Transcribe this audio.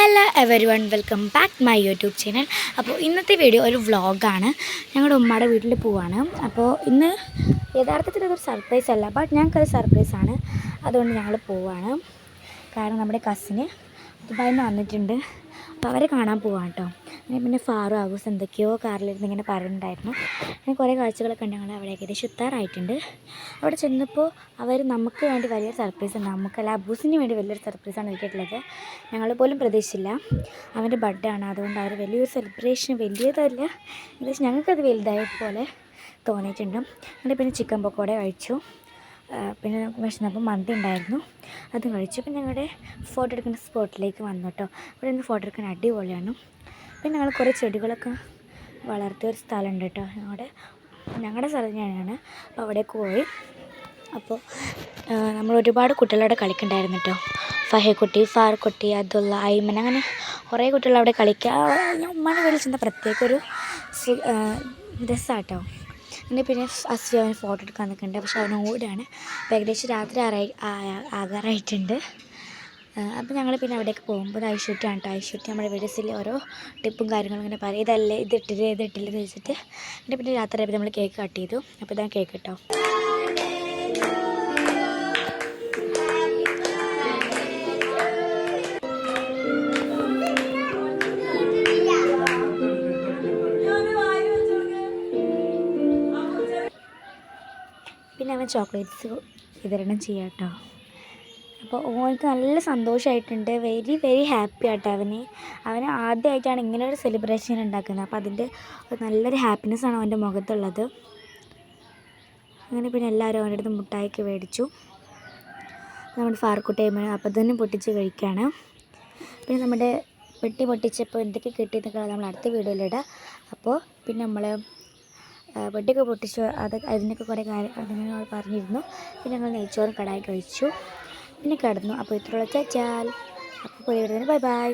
Every one welcome back my YouTube channel അപ്പോൾ ഇന്നത്തെ video ഒരു വ്ളോഗാണ് ഞങ്ങളുടെ ഉമ്മയുടെ വീട്ടിൽ പോവാണ്. അപ്പോൾ ഇന്ന് യഥാർത്ഥത്തിൽ അതൊരു സർപ്രൈസ് അല്ല ബട്ട് ഞങ്ങൾക്കത് സർപ്രൈസാണ് അതുകൊണ്ട് ഞങ്ങൾ പോവാണ്. കാരണം നമ്മുടെ കസിന് ദുബായിൽ നിന്ന് വന്നിട്ടുണ്ട്. അപ്പോൾ അവരെ കാണാൻ പോവാം കേട്ടോ അങ്ങനെ പിന്നെ ഫാറു ആഗൂസ് എന്തൊക്കെയോ കാറിലിരുന്ന് ഇങ്ങനെ പറയുന്നുണ്ടായിരുന്നു അങ്ങനെ കുറേ കാഴ്ചകളൊക്കെ ഉണ്ട് ഞങ്ങൾ അവിടെ ഏകദേശം എത്താറായിട്ടുണ്ട് അവിടെ ചെന്നപ്പോൾ അവർ നമുക്ക് വേണ്ടി വലിയൊരു സർപ്രൈസ് ഉണ്ട് നമുക്കല്ല അബൂസിന് വേണ്ടി വലിയൊരു സർപ്രൈസാണ് ഒരുക്കിയിട്ടുള്ളത്. ഞങ്ങൾ പോലും പ്രതീക്ഷിച്ചില്ല. അവന്റെ ബർത്ത്ഡേ ആണ്. അതുകൊണ്ട് അവർ വലിയൊരു സെലിബ്രേഷൻ വലിയതല്ല. ഏകദേശം ഞങ്ങൾക്കത് വലുതായ പോലെ തോന്നിയിട്ടുണ്ട്. അങ്ങനെ പിന്നെ ചിക്കൻ പൊക്കോടെ കഴിച്ചു. പിന്നെ നമുക്ക് വിശന്നപ്പോൾ മന്തി ഉണ്ടായിരുന്നു. അത് കഴിച്ചു. പിന്നെ ഞങ്ങളുടെ ഫോട്ടോ എടുക്കുന്ന സ്പോട്ടിലേക്ക് വന്നു കേട്ടോ. ഇവിടെ നിന്ന് ഫോട്ടോ എടുക്കാൻ അടിപൊളിയാണ്. പിന്നെ ഞങ്ങൾ കുറേ ചെടികളൊക്കെ വളർത്തിയ ഒരു സ്ഥലമുണ്ട് കേട്ടോ. ഞങ്ങളുടെ ഞങ്ങളുടെ സ്ഥലം തന്നെയാണ്. അപ്പോൾ അവിടേക്ക് പോയി. അപ്പോൾ നമ്മൾ ഒരുപാട് കുട്ടികളവിടെ കളിക്കണ്ടായിരുന്നു കേട്ടോ. ഫഹേക്കുട്ടി ഫാർക്കുട്ടി അതുള്ള ഐമൻ അങ്ങനെ കുറേ കുട്ടികൾ അവിടെ കളിക്കുക ഉമ്മാനെ വിളിച്ചെന്താ പ്രത്യേക ഒരു രസമാട്ടോ പിന്നെ പിന്നെ അസി അവന് ഫോട്ടോ എടുക്കാൻ നിൽക്കുന്നുണ്ട്. പക്ഷെ അപ്പോൾ ഏകദേശം രാത്രി ആറായി ആകാറായിട്ടുണ്ട്. അപ്പോൾ ഞങ്ങൾ പിന്നെ അവിടേക്ക് പോകുമ്പോൾ ഐശ്വര്യാണ് കേട്ടോ. ഐശ്വര്യ നമ്മുടെ വീഡിയോസിൽ ഓരോ ടിപ്പും കാര്യങ്ങളും ഇങ്ങനെ പറയും. ഇതല്ലേ ഇത് ഇട്ടില്ല ഇത് എന്ന് വെച്ചിട്ട് പിന്നെ പിന്നെ രാത്രി ആയപ്പോൾ നമ്മൾ കേക്ക് കട്ട് ചെയ്തു. അപ്പോൾ ഇതാണ് കേക്ക് കേട്ടോ. പിന്നെ അവൻ ചോക്ലേറ്റ്സ് വിതരണം ചെയ്യാം കേട്ടോ. അപ്പോൾ ഓനക്ക് നല്ല സന്തോഷമായിട്ടുണ്ട് വെരി വെരി ഹാപ്പി ആട്ടോ അവന്. അവന് ആദ്യമായിട്ടാണ് ഇങ്ങനെ ഒരു സെലിബ്രേഷൻ ഉണ്ടാക്കുന്നത്. അപ്പോൾ അതിന്റെ നല്ലൊരു ഹാപ്പിനെസ് ആണ് അവന്റെ മുഖത്തുള്ളത്. അങ്ങനെ പിന്നെ എല്ലാവരും അവന്റെ അടുത്ത് മുട്ടായിക്ക് മേടിച്ചു. നമ്മുടെ ഫാർക്കുട്ടേമ അപ്പം തന്നെ പൊട്ടിച്ച് കഴിക്കുകയാണ്. പിന്നെ നമ്മുടെ വെട്ടി പൊട്ടിച്ചപ്പോൾ എന്തൊക്കെ കിട്ടിയെന്നൊക്കെ നമ്മൾ അടുത്ത വീഡിയോയിലിടാം അപ്പോൾ പിന്നെ നമ്മൾ വെട്ടിയൊക്കെ പൊട്ടിച്ചു അത് അതിനൊക്കെ കുറേ കാര്യം അതിനെ പറഞ്ഞിരുന്നു. പിന്നെ ഞങ്ങൾ നെയ്ച്ചോറും കടായി കഴിച്ചു. പിന്നെ കിടന്നു. അപ്പോൾ ഇത്രയുള്ള. ചാച്ചാൽ. അപ്പോൾ പുതിയ ബൈ ബൈ.